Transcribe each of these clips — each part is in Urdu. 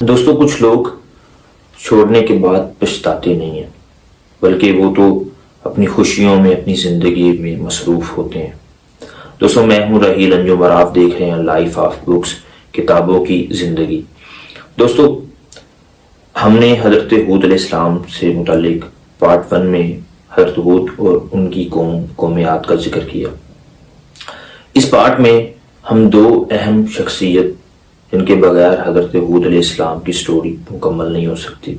دوستوں کچھ لوگ چھوڑنے کے بعد پچھتاتے نہیں ہیں، بلکہ وہ تو اپنی خوشیوں میں، اپنی زندگی میں مصروف ہوتے ہیں۔ دوستوں میں ہوں رحیل، انجم اور آپ دیکھ رہے ہیں لائف آف بکس کتابوں کی زندگی۔ دوستو، ہم نے حضرت حود علیہ السلام سے متعلق پارٹ ون میں حضرت حود اور ان کی قوم، قومیات کا ذکر کیا۔ اس پارٹ میں ہم دو اہم شخصیت جن کے بغیر حضرت حود علیہ السلام کی سٹوری مکمل نہیں ہو سکتی۔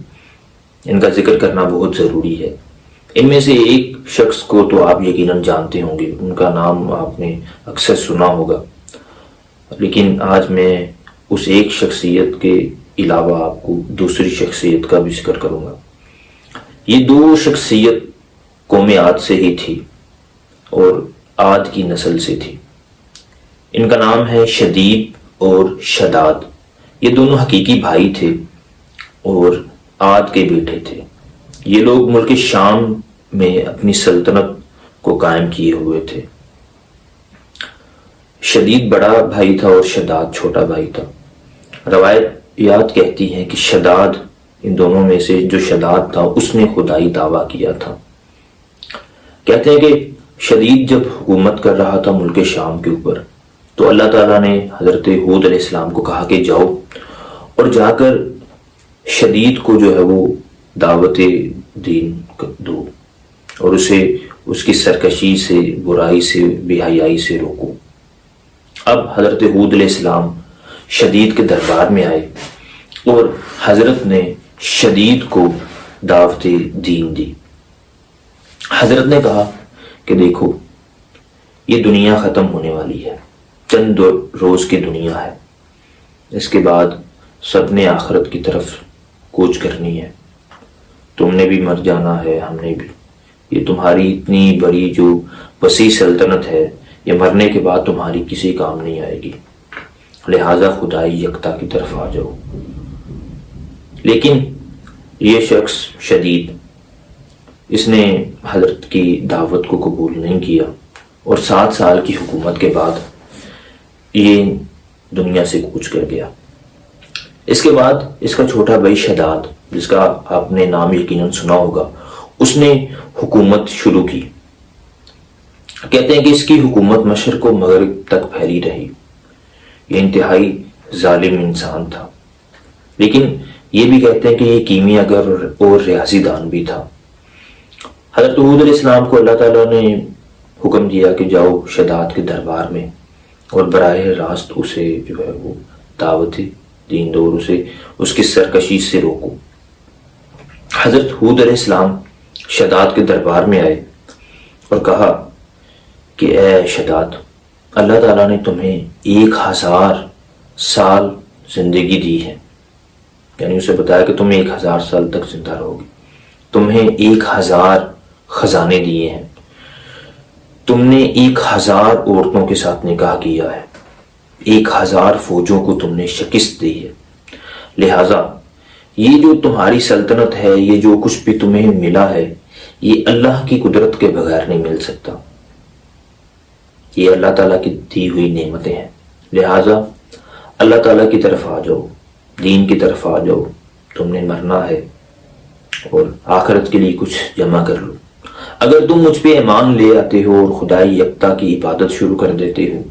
ان کا ذکر کرنا بہت ضروری ہے۔ ان میں سے ایک شخص کو تو آپ یقیناً جانتے ہوں گے۔ ان کا نام آپ نے اکثر سنا ہوگا۔ لیکن آج میں اس ایک شخصیت کے علاوہ آپ کو دوسری شخصیت کا بھی ذکر کروں گا۔ یہ دو شخصیت قوم آد سے ہی تھی اور آد کی نسل سے تھی۔ ان کا نام ہے شدید اور شداد، یہ دونوں حقیقی بھائی تھے اور آد کے بیٹے تھے۔ یہ لوگ ملک شام میں اپنی سلطنت کو قائم کیے ہوئے تھے۔ شدید بڑا بھائی تھا اور شداد چھوٹا بھائی تھا۔ روایت یاد کہتی ہے کہ شداد، ان دونوں میں سے جو شداد تھا، اس نے خدائی دعویٰ کیا تھا۔ کہتے ہیں کہ شدید جب حکومت کر رہا تھا ملک شام کے اوپر تو اللہ تعالیٰ نے حضرت حود علیہ السلام کو کہا کہ جاؤ اور جا کر شدید کو جو ہے وہ دعوت دین دو اور اسے اس کی سرکشی سے، برائی سے بے حیائی سے روکو۔ اب حضرت حود علیہ السلام شدید کے دربار میں آئے اور حضرت نے شدید کو دعوت دین دی۔ حضرت نے کہا کہ دیکھو، یہ دنیا ختم ہونے والی ہے۔ چند روز کی دنیا ہے۔ اس کے بعد سب نے آخرت کی طرف کوچ کرنی ہے۔ تم نے بھی مر جانا ہے، ہم نے بھی۔ یہ تمہاری اتنی بڑی جو وسیع سلطنت ہے، یہ مرنے کے بعد تمہاری کسی کام نہیں آئے گی۔ لہذا خدائی یکتا کی طرف آ جاؤ۔ لیکن یہ شخص شدید، اس نے حضرت کی دعوت کو قبول نہیں کیا اور سات سال کی حکومت کے بعد یہ دنیا سے کوچ کر گیا۔ اس کے بعد اس کا چھوٹا بھائی شداد جس کا آپ نے نام یقیناً سنا ہوگا، اس نے حکومت شروع کی۔ کہتے ہیں کہ اس کی حکومت مشرق و مغرب تک پھیلی رہی۔ یہ انتہائی ظالم انسان تھا۔ لیکن یہ بھی کہتے ہیں کہ یہ کیمیا گر اور ریاضی دان بھی تھا۔ حضرت علیہ السلام کو اللہ تعالیٰ نے حکم دیا کہ جاؤ شداد کے دربار میں۔ اور براہ راست اسے جو ہے وہ دعوت دین دور اسے اس کی سرکشی سے روکو۔ حضرت حود علیہ السلام شداد کے دربار میں آئے اور کہا کہ اے شداد اللہ تعالیٰ نے تمہیں ایک ہزار سال زندگی دی ہے۔ یعنی اسے بتایا کہ تم ایک ہزار سال تک زندہ رہو گی تمہیں ایک ہزار خزانے دیے ہیں۔ تم نے ایک ہزار عورتوں کے ساتھ نکاح کیا ہے۔ ایک ہزار فوجوں کو تم نے شکست دی ہے۔ لہذا، یہ جو تمہاری سلطنت ہے، یہ جو کچھ بھی تمہیں ملا ہے، یہ اللہ کی قدرت کے بغیر نہیں مل سکتا۔ یہ اللہ تعالیٰ کی دی ہوئی نعمتیں ہیں۔ لہذا، اللہ تعالیٰ کی طرف آ جاؤ۔ دین کی طرف آ جاؤ۔ تم نے مرنا ہے اور آخرت کے لیے کچھ جمع کر لو۔ اگر تم مجھ پہ ایمان لے آتے ہو اور خدائی یکتا کی عبادت شروع کر دیتے ہو،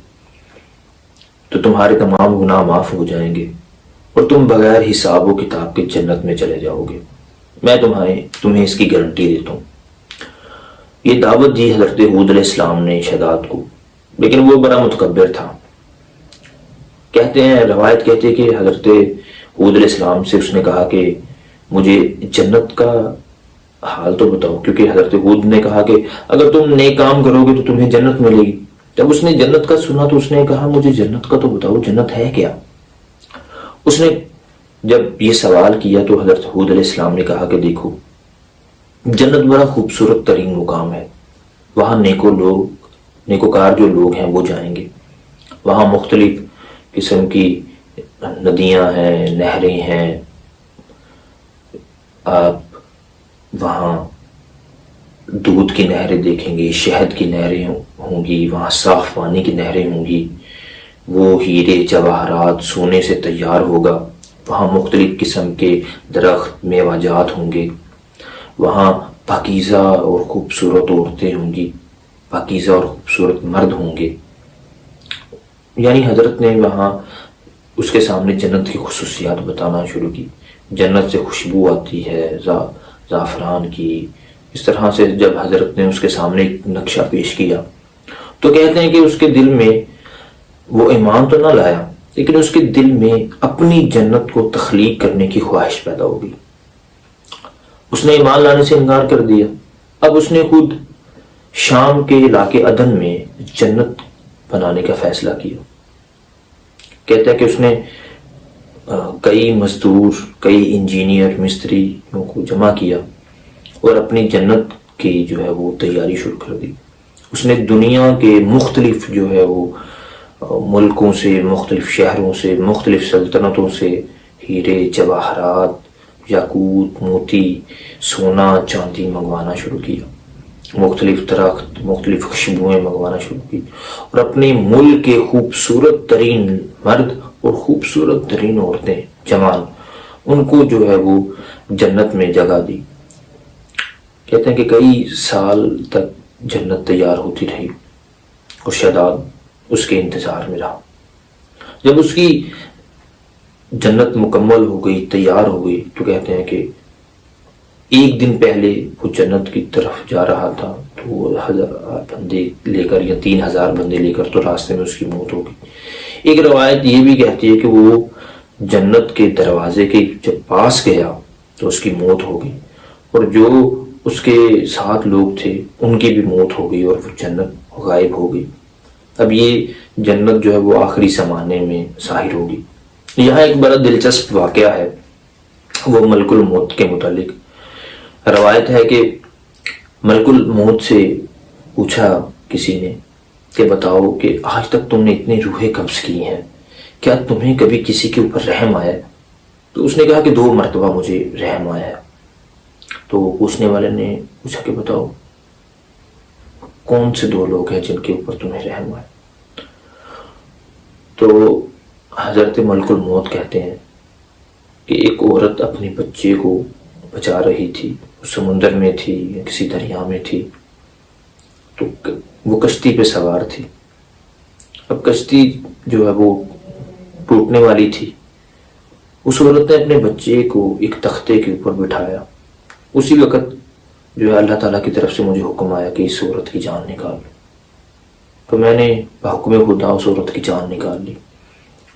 تو تمہارے تمام گناہ معاف ہو جائیں گے اور تم بغیر حساب و کتاب کے جنت میں چلے جاؤ گے۔ میں تمہیں تمہیں اس کی گارنٹی دیتا ہوں۔ یہ دعوت دی حضرت حود علیہ السلام نے شداد کو، لیکن وہ بڑا متکبر تھا۔ کہتے ہیں، روایت کہتے کہ حضرت حود علیہ السلام سے اس نے کہا کہ مجھے جنت کا حال تو بتاؤ، کیونکہ حضرت حود نے کہا کہ اگر تم نیک کام کرو گے تو تمہیں جنت ملے گی۔ جب اس نے جنت کا سنا تو اس نے کہا، مجھے جنت کا تو بتاؤ، جنت ہے کیا؟ اس نے جب یہ سوال کیا تو حضرت حود علیہ السلام نے کہا کہ دیکھو، جنت بڑا خوبصورت ترین مقام ہے۔ وہاں نیکو لوگ، نیکوکار جو لوگ ہیں وہ جائیں گے۔ وہاں مختلف قسم کی ندیاں ہیں، نہریں ہیں۔ آپ وہاں دودھ کی نہریں دیکھیں گے، شہد کی نہریں ہوں گی، وہاں صاف پانی کی نہریں ہوں گی۔ وہ ہیرے جواہرات سونے سے تیار ہوگا۔ وہاں مختلف قسم کے درخت میوہ جات ہوں گے۔ وہاں پاکیزہ اور خوبصورت عورتیں ہوں گی۔ پاکیزہ اور خوبصورت مرد ہوں گے۔ یعنی حضرت نے وہاں اس کے سامنے جنت کی خصوصیات بتانا شروع کی۔ جنت سے خوشبو آتی ہے زعفران کی، اس طرح سے جب حضرت نے اس کے سامنے ایک نقشہ پیش کیا، تو کہتے ہیں کہ اس کے دل میں وہ ایمان تو نہ لایا، لیکن اس کے دل میں اپنی جنت کو تخلیق کرنے کی خواہش پیدا ہوگی اس نے ایمان لانے سے انکار کر دیا۔ اب اس نے خود شام کے علاقے عدن میں جنت بنانے کا فیصلہ کیا۔ کہتا ہے کہ اس نے کئی مزدور، کئی انجینئر مستری کو جمع کیا اور اپنی جنت کی جو ہے وہ تیاری شروع کر دی۔ اس نے دنیا کے مختلف جو ہے وہ ملکوں سے، مختلف شہروں سے، مختلف سلطنتوں سے ہیرے، جواہرات، یاقوت، موتی، سونا، چاندی منگوانا شروع کیا۔ مختلف درخت، مختلف خوشبوئیں منگوانا شروع کی۔ اور اپنے ملک کے خوبصورت ترین مرد اور خوبصورت ترین عورتیں، جوان، ان کو جو ہے وہ جنت میں جگہ دی۔ کہتے ہیں کہ کئی سال تک جنت تیار ہوتی رہی اور شہداد اس کے انتظار میں رہا۔ جب اس کی جنت مکمل ہو گئی، تیار ہو گئی، تو کہتے ہیں کہ ایک دن پہلے وہ جنت کی طرف جا رہا تھا، تو وہ ہزار بندے لے کر یا تین ہزار بندے لے کر تو راستے میں اس کی موت ہو گئی۔ ایک روایت یہ بھی کہتی ہے کہ وہ جنت کے دروازے کے جب پاس گیا تو اس کی موت ہو گئی اور جو اس کے ساتھ لوگ تھے ان کی بھی موت ہو گئی اور وہ جنت غائب ہو گئی۔ اب یہ جنت جو ہے وہ آخری زمانے میں ظاہر ہوگی۔ یہاں ایک بڑا دلچسپ واقعہ ہے، وہ ملک الموت کے متعلق۔ روایت ہے کہ ملک الموت سے پوچھا کسی نے کہ بتاؤ کہ آج تک تم نے اتنی روحیں قبض کی ہیں۔ کیا تمہیں کبھی کسی کے اوپر رحم آیا؟ تو اس نے کہا کہ دو مرتبہ مجھے رحم آیا ہے۔ تو پوچھنے والے نے پوچھا کہ بتاؤ، کون سے دو لوگ ہیں جن کے اوپر تمہیں رحم آئے تو حضرت ملک الموت کہتے ہیں کہ ایک عورت اپنے بچے کو بچا رہی تھی سمندر میں تھی یا کسی دریا میں تھی۔ تو وہ کشتی پہ سوار تھی۔ اب کشتی جو ہے وہ ٹوٹنے والی تھی۔ اس عورت نے اپنے بچے کو ایک تختے کے اوپر بٹھایا۔ اسی وقت جو ہے اللہ تعالیٰ کی طرف سے مجھے حکم آیا کہ اس عورت کی جان نکال۔ تو میں نے بحکم خدا اس عورت کی جان نکال لی۔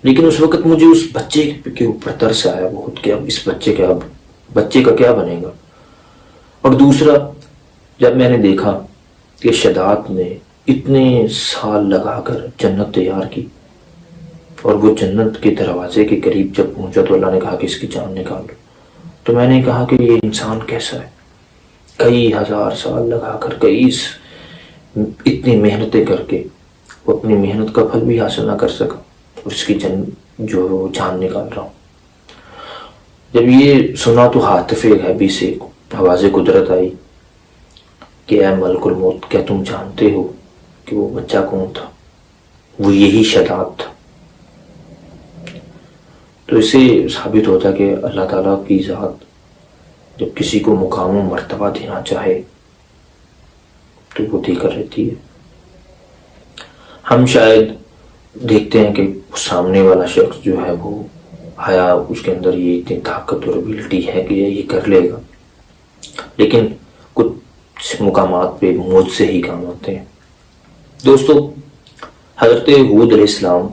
لیکن اس وقت مجھے اس بچے کے اوپر ترس آیا بہت کہ اب اس بچے کا اب بچے کا کیا بنے گا۔ اور دوسرا، جب میں نے دیکھا کہ شداد نے اتنے سال لگا کر جنت تیار کی اور وہ جنت کے دروازے کے قریب جب پہنچا تو اللہ نے کہا کہ اس کی جان نکال لو تو میں نے کہا کہ یہ انسان کیسا ہے؟ کئی ہزار سال لگا کر کئی اتنی محنتیں کر کے وہ اپنی محنت کا پھل بھی حاصل نہ کر سکا اور اس کی جن جو جان نکال رہا ہوں۔ جب یہ سنا تو حاطف غیبی سے آواز قدرت آئی۔ کہ اے ملک الموت، کیا تم جانتے ہو کہ وہ بچہ کون تھا؟ وہ یہی شداد تھا۔ تو اس سے ثابت ہوتا کہ اللہ تعالیٰ کی ذات جب کسی کو مقام و مرتبہ دینا چاہے تو وہ دے کر رہتی ہے۔ ہم شاید دیکھتے ہیں کہ سامنے والا شخص جو ہے وہ آیا اس کے اندر یہ اتنی طاقت اور ابیلٹی ہے کہ یہ کر لے گا۔ لیکن مقامات پہ موج سے ہی کام آتے ہیں۔ دوستو، حضرت حود علیہ السلام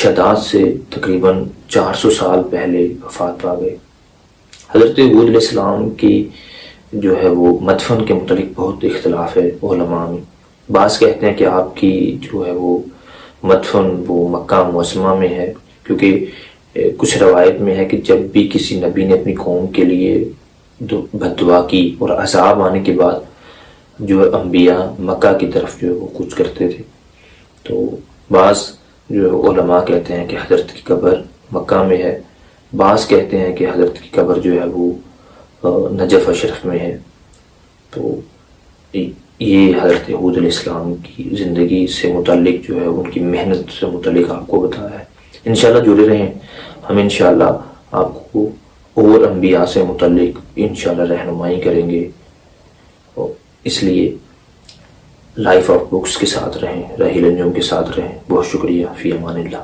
شداد سے تقریباً چار سو سال پہلے وفات پا گئے۔ حضرت عبود علیہ السلام کی جو ہے وہ مدفن کے متعلق بہت اختلاف ہے علماء میں۔ بعض کہتے ہیں کہ آپ کی جو ہے وہ مدفن وہ مکہ موسمہ میں ہے، کیونکہ کچھ روایت میں ہے کہ جب بھی کسی نبی نے اپنی قوم کے لیے بد دعا کی اور عذاب آنے کے بعد جو ہے انبیاء مکہ کی طرف جو ہے وہ کچھ کرتے تھے۔ تو بعض جو ہے علماء کہتے ہیں کہ حضرت کی قبر مکہ میں ہے۔ بعض کہتے ہیں کہ حضرت کی قبر جو ہے وہ نجف اشرف میں ہے۔ تو یہ حضرت حود علیہ السلام کی زندگی سے متعلق جو ہے، ان کی محنت سے متعلق آپ کو بتایا ہے۔ انشاءاللہ جڑے رہیں، ہم انشاءاللہ آپ کو اور انبیاء سے متعلق انشاءاللہ رہنمائی کریں گے۔ اس لیے لائف آف بکس کے ساتھ رہیں راہی انجم کے ساتھ رہیں. بہت شکریہ فی امان اللہ.